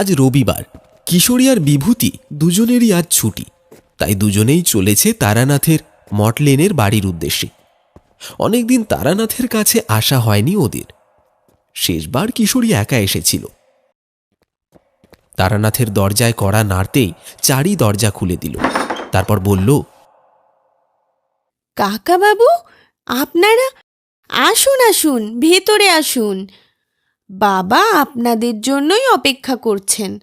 আজ রবিবার। কিশোরী আর বিভূতি দুজনেরই আজ ছুটি। তাই দুজনেই চলেছে তারানাথের মটলেনের বাড়ির উদ্দেশ্যে। অনেকদিন তারানাথের কাছে আসা হয়নি ওদের। শেষবার কিশোরী একা এসেছিল। তারানাথের দরজায় কড়া নাড়তেই চারি দরজা খুলে দিল। তারপর বলল কাকা বাবু আপনারা আসুন আসুন, ভেতরে আসুন। বাবা আপনাদের জন্যই অপেক্ষা করছেন।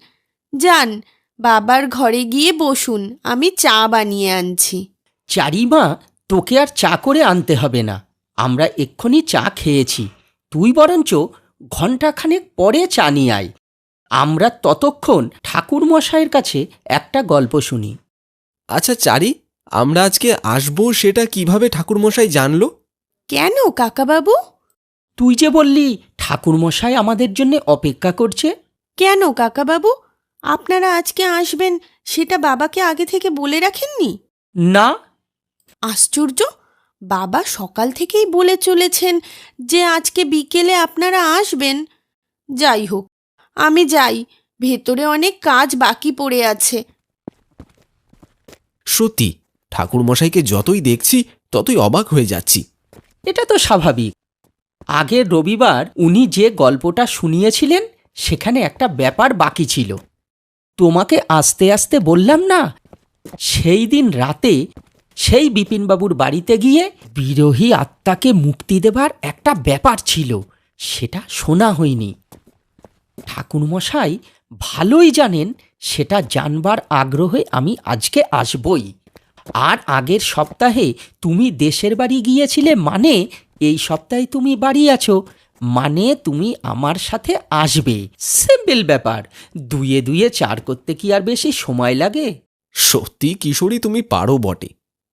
যান বাবার ঘরে গিয়ে বসুন আমি চা বানিয়ে আনছি। চারিমা তোকে আর চা করে আনতে হবে না। আমরা এক্ষুনি চা খেয়েছি। তুই বরঞ্চ ঘণ্টাখানেক পরে চা নিয়ে আয়। আমরা ততক্ষণ ঠাকুর মশাইয়ের কাছে একটা গল্প শুনি। আচ্ছা চারি আমরা আজকে আসব সেটা কীভাবে ঠাকুরমশাই জানলো? কেন কাকাবাবু? তুই যে বললি ঠাকুর মশাই আমাদের জন্য অপেক্ষা করছে। কেন কাকাবাবু? আপনারা আজকে আসবেন সেটা বাবাকে আগে থেকে বলে রাখেননি? না। আশ্চর্য! বাবা সকাল থেকেই বলে চলেছেন যে আজকে বিকেলে আপনারা আসবেন। যাই হোক আমি যাই ভেতরে অনেক কাজ বাকি পড়ে আছে। সত্যি ঠাকুরমশাইকে যতই দেখছি ততই অবাক হয়ে যাচ্ছি। এটা তো স্বাভাবিক। আগের রবিবার উনি যে গল্পটা শুনিয়েছিলেন, সেখানে একটা ব্যাপার বাকি ছিল। তোমাকে আস্তে আস্তে বললাম না, সেই দিন রাতে সেই বিপিনবাবুর বাড়িতে গিয়ে বিরোহী আত্মাকে মুক্তি দেবার একটা ব্যাপার ছিল, সেটা শোনা হয়নি। ঠাকুরমশাই ভালোই জানেন, সেটা জানবার আগ্রহে আমি আজকে আসবই। আর আগের সপ্তাহে তুমি দেশের বাড়ি গিয়েছিলে মানে এই সপ্তাহে তুমি বাড়ি আছো। মানে তুমি আমার সাথে আসবে। সিম্পল ব্যাপার। দুয়ে দুয়ে চার করতে কি আর বেশি সময় লাগে? সত্যি কিশোরী তুমি পারো বটে।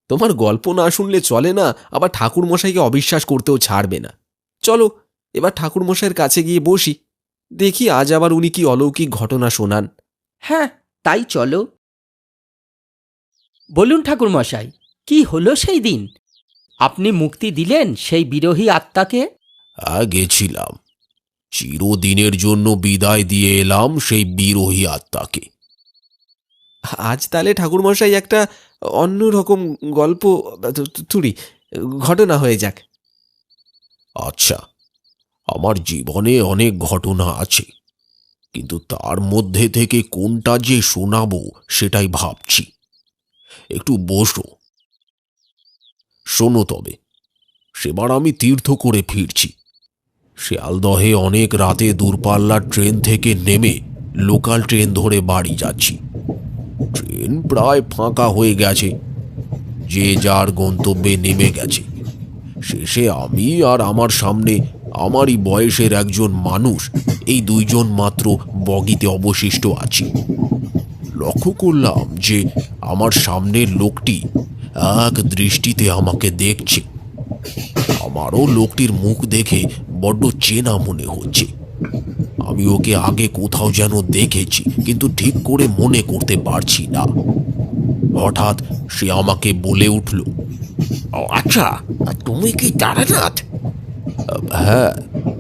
তোমার গল্প না শুনলে চলে না আবার ঠাকুরমশাইকে অবিশ্বাস করতেও ছাড়বে না। চলো এবার ঠাকুরমশাইয়ের কাছে গিয়ে বসি। দেখি আজ আবার উনি কি অলৌকিক ঘটনা শোনান। হ্যাঁ তাই চলো। বলুন ঠাকুরমশাই কি হলো সেই দিন? আপনি মুক্তি দিলেন সেই বিরোহী আত্মাকে? হ্যাঁ গেছিলাম। চিরদিনের জন্য বিদায় দিয়ে এলাম সেই বিরোহী আত্মাকে। আজ তাহলে ঠাকুরমশাই একটা অন্য রকম গল্প থুড়ি ঘটনা হয়ে যাক। আচ্ছা আমার জীবনে অনেক ঘটনা আছে কিন্তু তার মধ্যে থেকে কোনটা যে শোনাবো সেটাই ভাবছি। একটু বসো। শোনো তবে, সেবার আমি তীর্থ করে ফিরছি। শিয়ালদহে অনেক রাতে দূরপাল্লার ট্রেন থেকে নেমে লোকাল ট্রেন ধরে বাড়ি যাচ্ছি। ট্রেন প্রায় ফাঁকা হয়ে গেছে, যে যার গন্তব্যে নেমে গেছে। শেষে আমি আর আমার সামনে আমারই বয়সের একজন মানুষ, এই দুইজন মাত্র বগিতে অবশিষ্ট আছি। লক্ষ্য করলাম যে আমার সামনের লোকটি এক দৃষ্টিতে আমাকে দেখছে। আমারও লোকটির মুখ দেখে বড্ড চেনা মনে হচ্ছে। আমি ওকে আগে কোথাও যেন দেখেছি, কিন্তু ঠিক করে মনে করতে পারছি না। হঠাৎ সে আমাকে বলে উঠল আচ্ছা তুমি কি তারানাথ? হ্যাঁ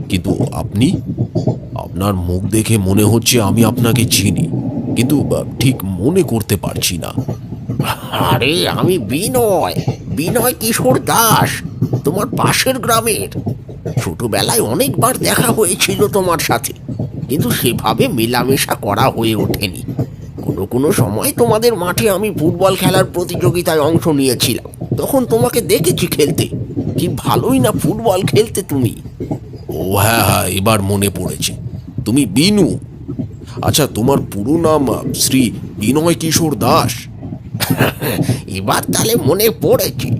কিন্তু আপনি? আপনার মুখ দেখে মনে হচ্ছে আমি আপনাকে চিনি, কিন্তু ঠিক মনে করতে পারছি না। আরে, আমি বিনয়। বিনয় কিশোর দাস, তোমার পাশের গ্রামের। ছোটবেলায় অনেকবার দেখা হয়েছিল তোমার সাথে, কিন্তু সেভাবে মেলামেশা করা হয়ে ওঠেনি। কোনো কোনো সময় তোমাদের মাঠে আমি ফুটবল খেলার প্রতিযোগিতায় অংশ নিয়েছিলাম। তখন তোমাকে দেখেছি খেলতে। কি ভালোই না ফুটবল খেলতে তুমি। ও হ্যাঁ হ্যাঁ এবার মনে পড়েছে। তুমি বিনু। আচ্ছা তোমার পুরো নাম শ্রী বিনয় কিশোর দাস। এবার তাহলে মনে পড়েছে।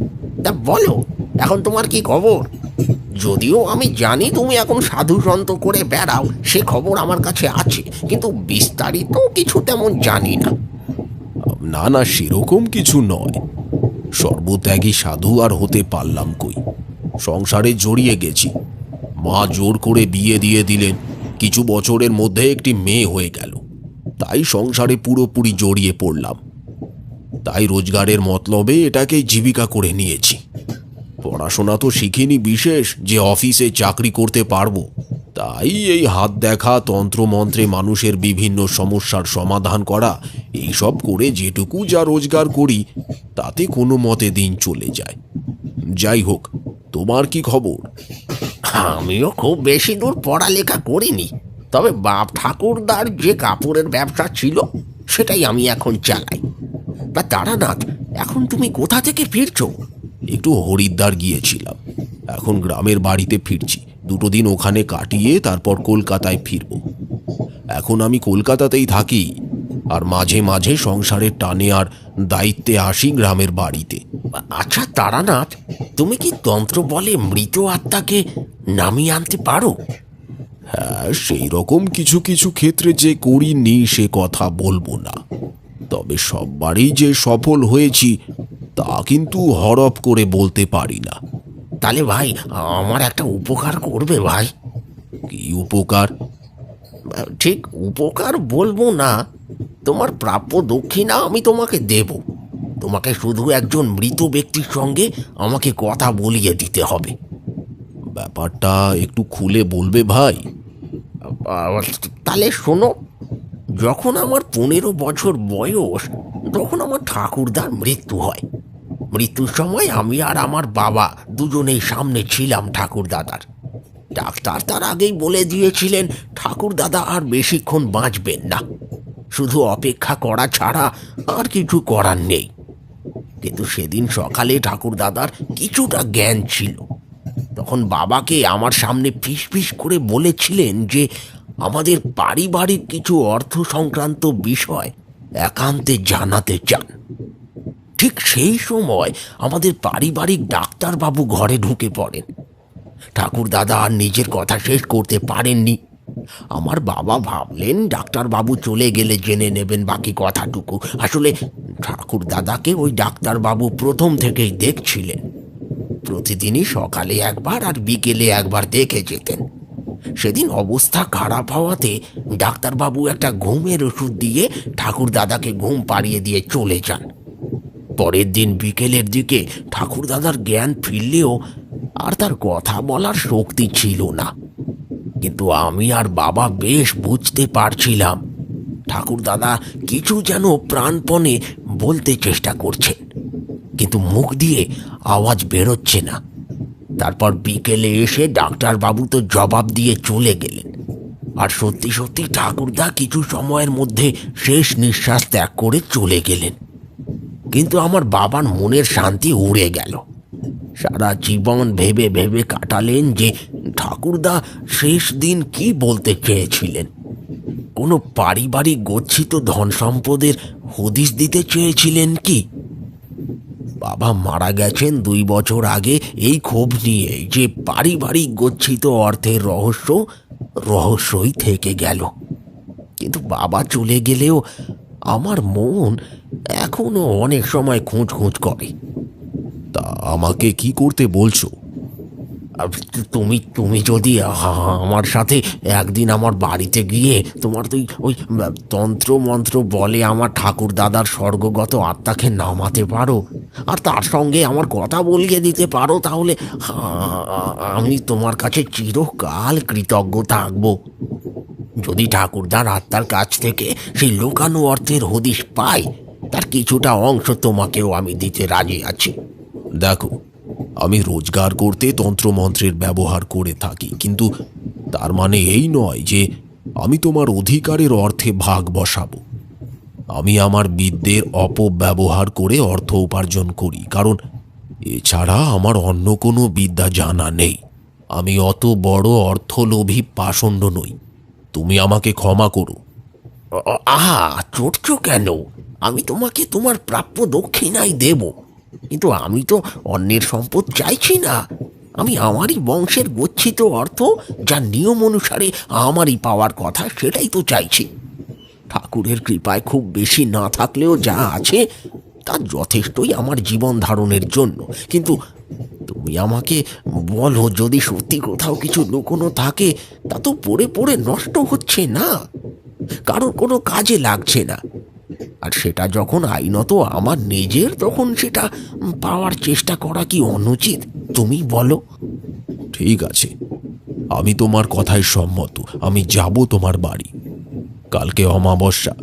তা বলো, এখন তোমার কি খবর? যদিও আমি জানি তুমি এখন সাধু সন্ত করে বেড়াও, সে খবর আমার কাছে আছে, কিন্তু বিস্তারিত কিছু তেমন জানি না। না না, সেরকম কিছু নয়। সর্বত্যাগী সাধু আর হতে পারলাম কই? সংসারে জড়িয়ে গেছি। মা জোর করে বিয়ে দিয়ে দিলেন, কিছু বছরের মধ্যে একটি মেয়ে হয়ে গেল। তাই সংসারে পুরোপুরি জড়িয়ে পড়লাম। তাই রোজগারের মতলবে এটাকেই জীবিকা করে নিয়েছি। পড়াশোনা তো শিখিনি বিশেষ যে অফিসে চাকরি করতে পারব। তাই এই হাত দেখা, তন্ত্রমন্ত্রে মানুষের বিভিন্ন সমস্যার সমাধান করা, এইসব করে যেটুকু যা রোজগার করি, তাতে কোনো মতে দিন চলে যায়। যাই হোক, তোমার কি খবর? আমিও খুব বেশি দূর পড়ালেখা করিনি, তবে বাপ ঠাকুরদার যে কাপড়ের ব্যবসা ছিল, সেটাই আমি এখন চালাই। তা তারানাথ এখন তুমি কোথা থেকে ফিরছো? একটু হরিদ্বার গিয়েছিলাম। এখন গ্রামের বাড়িতে ফিরছি। দুটো দিন ওখানে কাটিয়ে তারপর কলকাতায় ফিরব। এখন আমি কলকাতাতেই থাকি আর মাঝে মাঝে সংসারের টানে আর দায়িত্বে আসি গ্রামের বাড়িতে। আচ্ছা তারানাথ তুমি কি তন্ত্র বলে মৃত আত্মাকে নামিয়ে আনতে পারো? হ্যাঁ সেই রকম কিছু কিছু ক্ষেত্রে যে করিনি সে কথা বলব না। তবে সববারই যে সফল হয়েছি তা কিন্তু হরপ করে বলতে পারি না। তাহলে ভাই আমার একটা উপকার করবে ভাই। কি উপকার? ঠিক উপকার বলব না তোমার প্রাপ্য দক্ষিণা আমি তোমাকে দেব। তোমাকে শুধু একজন মৃত ব্যক্তির সঙ্গে আমাকে কথা বলিয়ে দিতে হবে। ব্যাপারটা একটু খুলে বলবে ভাই। তাহলে শোনো যখন আমার পনেরো বছর বয়স, তখন আমার ঠাকুরদার মৃত্যু হয়। মৃত্যুর সময় আমি আর আমার বাবা দুজনেই সামনে ছিলাম ঠাকুরদাদার। ডাক্তার তার আগেই বলে দিয়েছিলেন, ঠাকুরদাদা আর বেশিক্ষণ বাঁচবেন না। শুধু অপেক্ষা করা ছাড়া আর কিছু করার নেই। কিন্তু সেদিন সকালে ঠাকুরদাদার কিছুটা জ্ঞান ছিল। তখন বাবাকে আমার সামনে ফিস ফিস করে বলেছিলেন যে আমাদের পারিবারিক কিছু অর্থ সংক্রান্ত বিষয় একান্তে জানাতে চান। ঠিক সেই সময় আমাদের পারিবারিক ডাক্তারবাবু ঘরে ঢুকে পড়েন। ঠাকুর দাদা আর নিজের কথা শেষ করতে পারেননি। আমার বাবা ভাবলেন ডাক্তারবাবু চলে গেলে জেনে নেবেন বাকি কথাটুকু। আসলে ঠাকুর দাদাকে ওই ডাক্তারবাবু প্রথম থেকেই দেখছিলেন। প্রতিদিনই সকালে একবার আর বিকেলে একবার দেখে যেতেন। সেদিন অবস্থা খারাপ হওয়াতে ডাক্তারবাবু একটা ঘুমের ওষুধ দিয়ে ঠাকুর দাদাকে ঘুম পাড়িয়ে দিয়ে চলে যান। পরের দিন বিকেলের দিকে ঠাকুর দাদার জ্ঞান ফিরলেও আর তার কথা বলার শক্তি ছিল না। কিন্তু আমি আর বাবা বেশ বুঝতে পারছিলাম। ঠাকুর দাদা কিছু যেন প্রাণপণে বলতে চেষ্টা করছেন, কিন্তু মুখ দিয়ে আওয়াজ বেরোচ্ছে না। তারপর বিকেলে এসে ডাক্তারবাবু তো জবাব দিয়ে চলে গেলেন। আর সত্যি সত্যি ঠাকুরদা কিছু সময়ের মধ্যে শেষ নিঃশ্বাস ত্যাগ করে চলে গেলেন। কিন্তু আমার বাবার মনের শান্তি উড়ে গেল। সারা জীবন ভেবে ভেবে কাটালেন যে ঠাকুরদা শেষ দিন কি বলতে চেয়েছিলেন। কোনো পারিবারিক গচ্ছিত ধন সম্পদের হদিশ দিতে চেয়েছিলেন কি? বাবা মারা গেছেন দুই বছর আগে এই ক্ষোভ নিয়ে, যে পারিবারিক গচ্ছিত অর্থের রহস্য রহস্যই থেকে গেল। কিন্তু বাবা চলে গেলেও আমার মন এখনও অনেক সময় খোঁজ খোঁজ করে। তা আমাকে কি করতে বলছো? তুমি তুমি যদি আমার সাথে একদিন আমার বাড়িতে গিয়ে তোমার তুই ওই তন্ত্র মন্ত্র বলে আমার ঠাকুর দাদার স্বর্গগত আত্মাকে নামাতে পারো আর তার সঙ্গে আমার কথা বলিয়ে দিতে পারো তাহলে। আমি তোমার কাছে চিরকাল কৃতজ্ঞ থাকব। যদি ঠাকুরদার আত্মার কাছ থেকে সেই লোকানো অর্থের হদিশ পাই, তার কিছুটা অংশ তোমাকেও আমি দিতে রাজি আছি। দেখো, আমি রোজগার করতে তন্ত্রমন্ত্রের ব্যবহার করে থাকি, কিন্তু তার মানে এই নয় যে আমি তোমার অধিকারের অর্থে ভাগ বসাবো। আমি আমার বিদ্যের অপব্যবহার করে অর্থ উপার্জন করি, কারণ এছাড়া আমার অন্য কোনো বিদ্যা জানা নেই। আমি অত বড় অর্থলোভী পাষণ্ড নই। তুমি আমাকে ক্ষমা করো। আহা চটছ কেন? আমি তোমাকে তোমার প্রাপ্য দক্ষিণাই দেব। কিন্তু আমি তো অন্যের সম্পদ চাইছি না। আমি আমারই বংশের গচ্ছিত অর্থ, যা নিয়ম অনুসারে আমারই পাওয়ার কথা, সেটাই তো চাইছি। ঠাকুরের কৃপায় খুব বেশি না থাকলেও যা আছে, তা যথেষ্টই আমার জীবন ধারণের জন্য। কিন্তু তুমি আমাকে বলো, যদি সত্যি কোথাও কিছু লুকোনো থাকে, তা তো পড়ে পড়ে নষ্ট হচ্ছে না। কারোর কোনো কাজে লাগছে না। আর সেটা যখন আইনত আমার নিজের, তখন সেটা পাওয়ার চেষ্টা করা কি অনুচিত? তুমি বলো। ঠিক আছে। আমি তোমার কথায় সম্মত। আমি যাব তোমার বাড়ি। কালকে অমাবস্যা,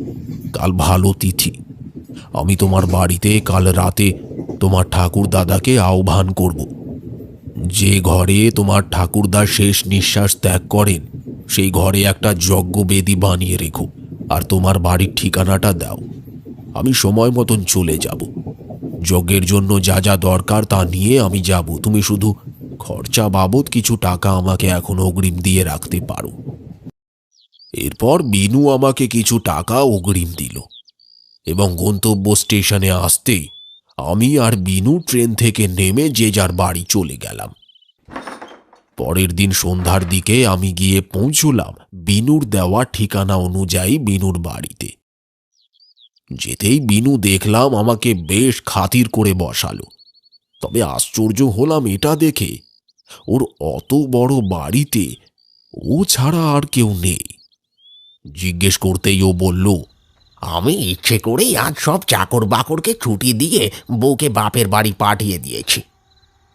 কাল ভালো তিথি। আমি তোমার বাড়িতে কাল রাতে তোমার ঠাকুর দাদাকে আহ্বান করব। যে ঘরে তোমার ঠাকুরদা শেষ নিঃশ্বাস ত্যাগ করেন, সেই ঘরে একটা যজ্ঞবেদী বানিয়ে রেখো, আর তোমার বাড়ির ঠিকানাটা দাও। আমি সময় মতন চলে যাব। যজ্ঞের জন্য যা যা দরকার তা নিয়ে আমি যাব। তুমি শুধু খরচা বাবদ কিছু টাকা আমাকে এখন অগ্রিম দিয়ে রাখতে পারো। এরপর বিনু আমাকে কিছু টাকা অগ্রিম দিল এবং গন্তব্য স্টেশনে আসতেই আমি আর বিনু ট্রেন থেকে নেমে যে যার বাড়ি চলে গেলাম। পরের দিন সন্ধ্যার দিকে আমি গিয়ে পৌঁছলাম বিনুর দেওয়া ঠিকানা অনুযায়ী বিনুর বাড়িতে। যেতেই বিনু দেখলাম আমাকে বেশ খাতির করে বসালো। তবে আশ্চর্য হলাম এটা দেখে, ওর অত বড় বাড়িতে ও ছাড়া আর কেউ নেই। জিজ্ঞেস করতেই ও বলল, আমি ইচ্ছে করেই আজ সব চাকর বাকরকে ছুটি দিয়ে বউকে বাপের বাড়ি পাঠিয়ে দিয়েছি।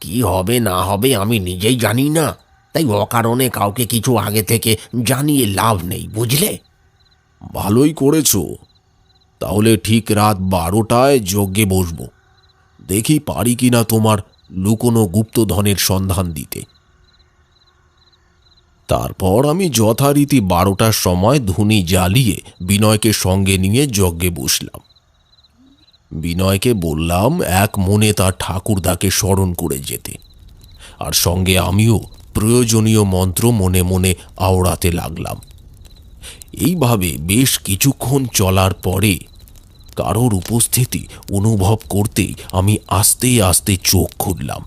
কি হবে না হবে আমি নিজেই জানি না, তাই অকারণে কাউকে কিছু আগে থেকে জানিয়ে লাভ নেই, বুঝলে? ভালোই করেছ। তাহলে ঠিক রাত বারোটায় যজ্ঞে বসবো। দেখি পারি কিনা তোমার লুকোনো গুপ্তধনের সন্ধান দিতে। তারপর আমি যথারীতি বারোটার সময় ধুনি জ্বালিয়ে বিনয়কে সঙ্গে নিয়ে যজ্ঞে বসলাম। বিনয়কে বললাম, এক মনে তার ঠাকুরদাকে স্মরণ করে যেতে। আর সঙ্গে আমিও প্রয়োজনীয় মন্ত্র মনে মনে আওড়াতে লাগলাম। এইভাবে বেশ কিছুক্ষণ চলার পরে কারোর উপস্থিতি অনুভব করতেই আমি আস্তে আস্তে চোখ খুললাম।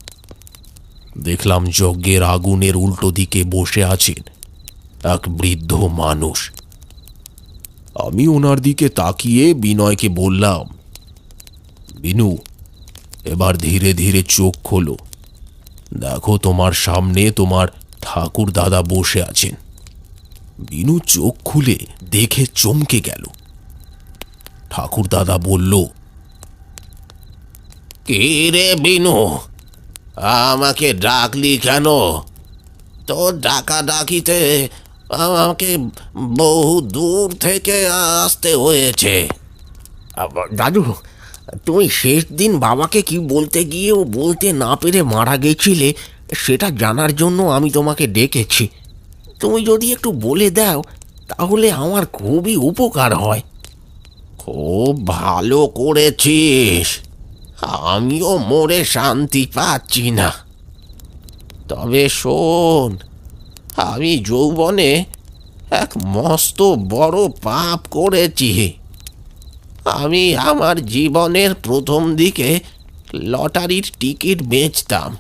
দেখলাম যজ্ঞের আগুনের উল্টো দিকে বসে আছেন এক বৃদ্ধ মানুষ। আমি ওনার দিকে তাকিয়ে বিনয়কে বললাম, বিনু, এবার ধীরে ধীরে চোখ খোলো। দেখো তোমার সামনে তোমার ঠাকুর দাদা বসে আছেন। বিনু চোখ খুলে দেখে চমকে গেল। ঠাকুর দাদা বলল, কে রে বিনু? আমাকে ডাকলি কেন? তোর ডাকা ডাকিতে আমাকে বহু দূর থেকে আসতে হয়েছে। দাদু তুমি শেষ দিন বাবাকে কি বলতে গিয়েও বলতে না পেরে মারা গেছিলে সেটা জানার জন্য আমি তোমাকে ডেকেছি। তুমি যদি একটু বলে দাও তাহলে আমার খুবই উপকার হয়। খুব ভালো করেছিস। আমিও মরে শান্তি পাচ্ছি না। তবে শোন, আমি যৌবনে এক মস্ত বড় পাপ করেছি। আমি আমার জীবনের প্রথম দিকে লটারির টিকিট বেচতাম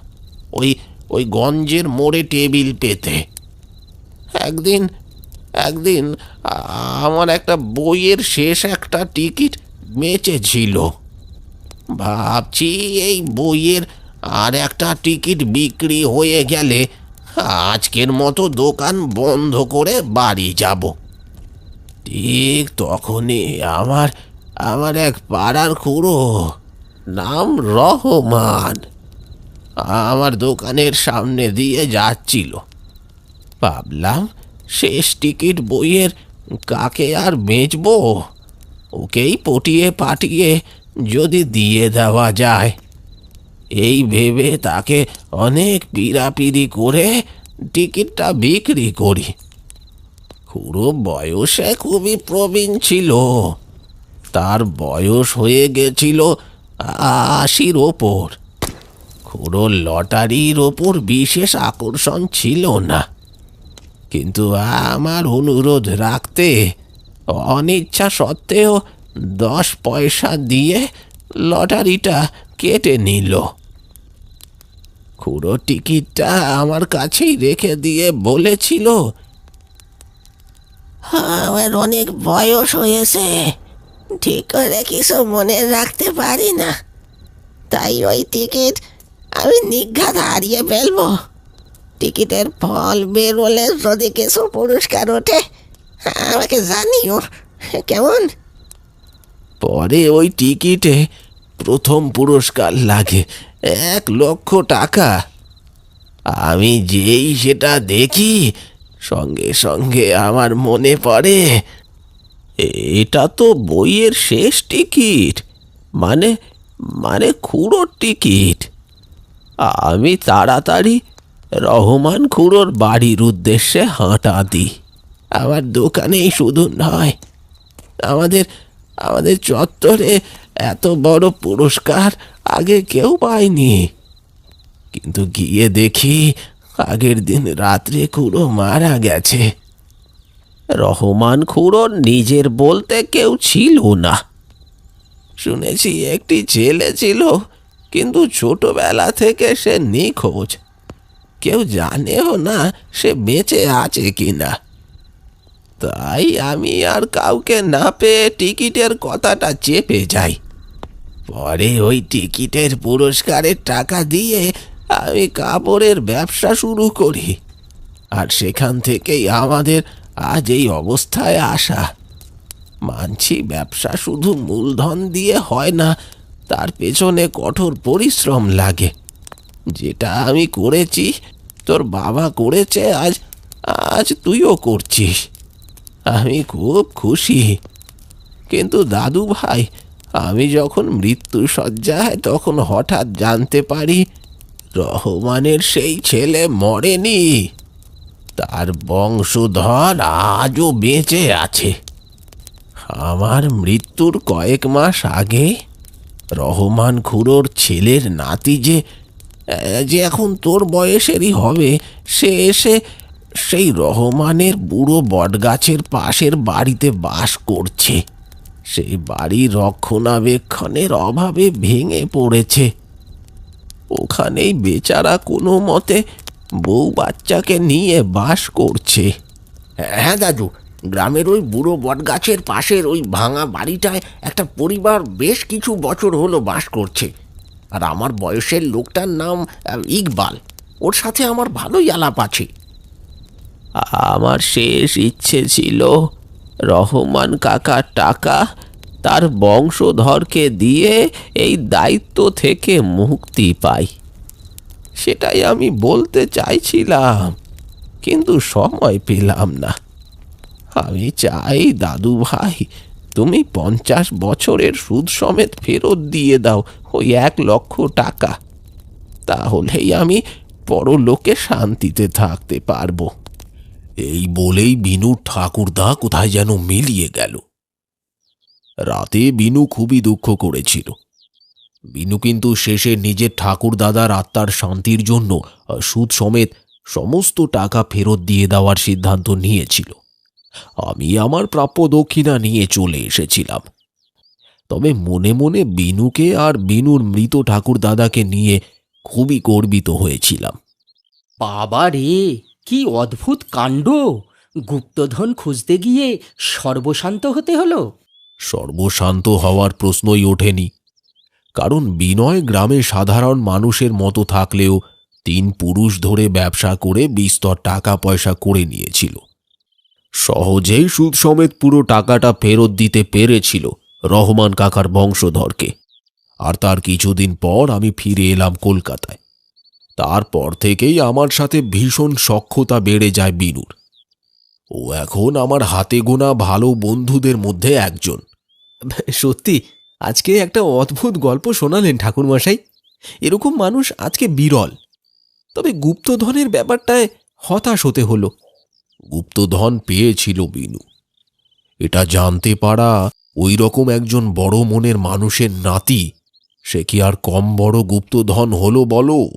ওই ওই গঞ্জের মোড়ে টেবিল পেতে। একদিন একদিন আমার একটা বইয়ের শেষ একটা টিকিট বেঁচেছিল। ভাবছি এই বইয়ের আর একটা টিকিট বিক্রি হয়ে গেলে আজকের মতো দোকান বন্ধ করে বাড়ি যাব। ঠিক তখনই আমার আমার এক পাড়ার খুঁড়ো নাম রহমান আমার দোকানের সামনে দিয়ে যাচ্ছিল। ভাবলাম শেষ টিকিট বইয়ের কাকে আর বেচবো? ওকেই পটিয়ে পাঠিয়ে যদি দিয়ে দেওয়া যায়। এই ভেবে তাকে অনেক পিড়াপিড়ি করে টিকিটটা বিক্রি করি। খুড়ো বয়সে খুবই প্রবীণ ছিল। তার বয়স হয়ে গেছিল আশির ওপর। খুড়ো লটারির ওপর বিশেষ আকর্ষণ ছিল না। কিন্তু আমার অনুরোধ রাখতে, অনিচ্ছা সত্ত্বেও দশ পয়সা দিয়ে লটারিটা কেটে নিল। খুড়ো টিকিটটা আমার কাছেই রেখে দিয়ে বলেছিল, আমার অনেক বয়স হয়েছে, ঠিক করে কিছু মনে রাখতে পারি না। তাই ওই টিকিট আমি নিঘাত হারিয়ে ফেলব। টিকিটের ফল বেরোলে যদি কিছু পুরস্কার ওঠে, আমাকে জানিও, কেমন? পরে ওই টিকিটে প্রথম পুরস্কার লাগে, এক লক্ষ টাকা। আমি যেই সেটা দেখি, সঙ্গে সঙ্গে আমার মনে পড়ে, এটা তো বইয়ের শেষ টিকিট মানে মানে খুঁড়োর টিকিট। আমি তাড়াতাড়ি রহমান খুঁড়োর বাড়ির উদ্দেশ্যে হাঁটা দিই। আমার দোকানেই শুধু নয়, আমাদের আমাদের চত্বরে এত বড় পুরস্কার আগে কেউ পায়নি। কিন্তু গিয়ে দেখি আগের দিন রাত্রে খুঁড়ো মারা গেছে। রহমান খুঁড়োর নিজের বলতে কেউ ছিল না। শুনেছি একটি ছেলে ছিল, কিন্তু ছোটবেলা থেকে সে নিখোঁজ। কেউ জানেও না সে বেঁচে আছে কিনা। তাই আমি আর কাউকে না পেয়ে টিকিটের কথাটা চেপে যাই। পরে ওই টিকিটের পুরস্কারের টাকা দিয়ে আমি কাপড়ের ব্যবসা শুরু করি। আর সেখান থেকেই আমাদের আজ এই অবস্থায় আসা। মানছি ব্যবসা শুধু মূলধন দিয়ে হয় না, তার পেছনে কঠোর পরিশ্রম লাগে। যেটা আমি করেছি, তোর বাবা করেছে, আজ আজ তুইও করছিস। আমি খুব খুশি। কিন্তু দাদু ভাই, আমি যখন মৃত্যু সজ্জায় তখন হঠাৎ জানতে পারি রহমানের সেই ছেলে মরেনি। তার বংশধর আজও বেঁচে আছে। আমার মৃত্যুর কয়েক মাস আগে রহমান খুড়োর ছেলের নাতি যে যে এখন তোর বয়সেরই হবে, সে এসে সেই রহমানের বুড়ো বটগাছের পাশের বাড়িতে বাস করছে। সেই বাড়ি রক্ষণাবেক্ষণের অভাবে ভেঙে পড়েছে। ওখানেই বেচারা কোনো মতে বউ বাচ্চাকে নিয়ে বাস করছে। হ্যাঁ দাদু, গ্রামের ওই বুড়ো বটগাছের পাশের ওই ভাঙা বাড়িটায় একটা পরিবার বেশ কিছু বছর হলো বাস করছে। আর আমার বয়সের লোকটার নাম ইকবাল। ওর সাথে আমার ভালোই আলাপ আছে। আমার শেষ ইচ্ছে ছিল রহমান কাকার টাকা তার বংশধরকে দিয়ে এই দায়িত্ব থেকে মুক্তি পাই। সেটাই আমি বলতে চাইছিলাম, কিন্তু সময় পেলাম না। আমি চাই, দাদু ভাই, তুমি পঞ্চাশ বছরের সুদ সমেত ফেরত দিয়ে দাও ওই এক লক্ষ টাকা। তাহলেই আমি পরলোকে শান্তিতে থাকতে পারব। এই বলেই বিনু ঠাকুরদা কোথায় যেন মিলিয়ে গেল। রাতে বিনু খুবই দুঃখ করেছিল। বিনু কিন্তু শেষে নিজের ঠাকুর দাদার আত্মার শান্তির জন্য সুদ সমেত সমস্ত টাকা ফেরত দিয়ে দেওয়ার সিদ্ধান্ত নিয়েছিল। আমি আমার প্রাপ্য দক্ষিণা নিয়ে চলে এসেছিলাম। তবে মনে মনে বিনুকে আর বিনুর মৃত ঠাকুর দাদাকে নিয়ে খুবই গর্বিত হয়েছিলাম। বাবা রে! কি অদ্ভুত কাণ্ড? গুপ্তধন খুঁজতে গিয়ে সর্বশান্ত হতে হলো। সর্বশান্ত হওয়ার প্রশ্নই ওঠেনি। কারণ বিনয় গ্রামে সাধারণ মানুষের মতো থাকলেও তিন পুরুষ ধরে ব্যবসা করে বিস্তর টাকা পয়সা করে নিয়েছিল। সহজেই সুদ সমেত পুরো টাকাটা ফেরত দিতে পেরেছিল রহমান কাকার বংশধরকে। আর তার কিছুদিন পর আমি ফিরে এলাম কলকাতায়। তারপর থেকেই আমার সাথে ভীষণ সখ্যতা বেড়ে যায় বিনুর। ও এখন আমার হাতে গোনা ভালো বন্ধুদের মধ্যে একজন। সত্যি আজকে একটা অদ্ভুত গল্প শোনালেন ঠাকুরমশাই। এরকম মানুষ আজকে বিরল। তবে গুপ্তধনের ব্যাপারটায় হতাশ হতে হলো। গুপ্তধন পেয়েছিল বিনু। এটা জানতে পারা ওই রকম একজন বড় মনের মানুষের নাতি। সে কি আর কম বড় গুপ্তধন হলো বলো?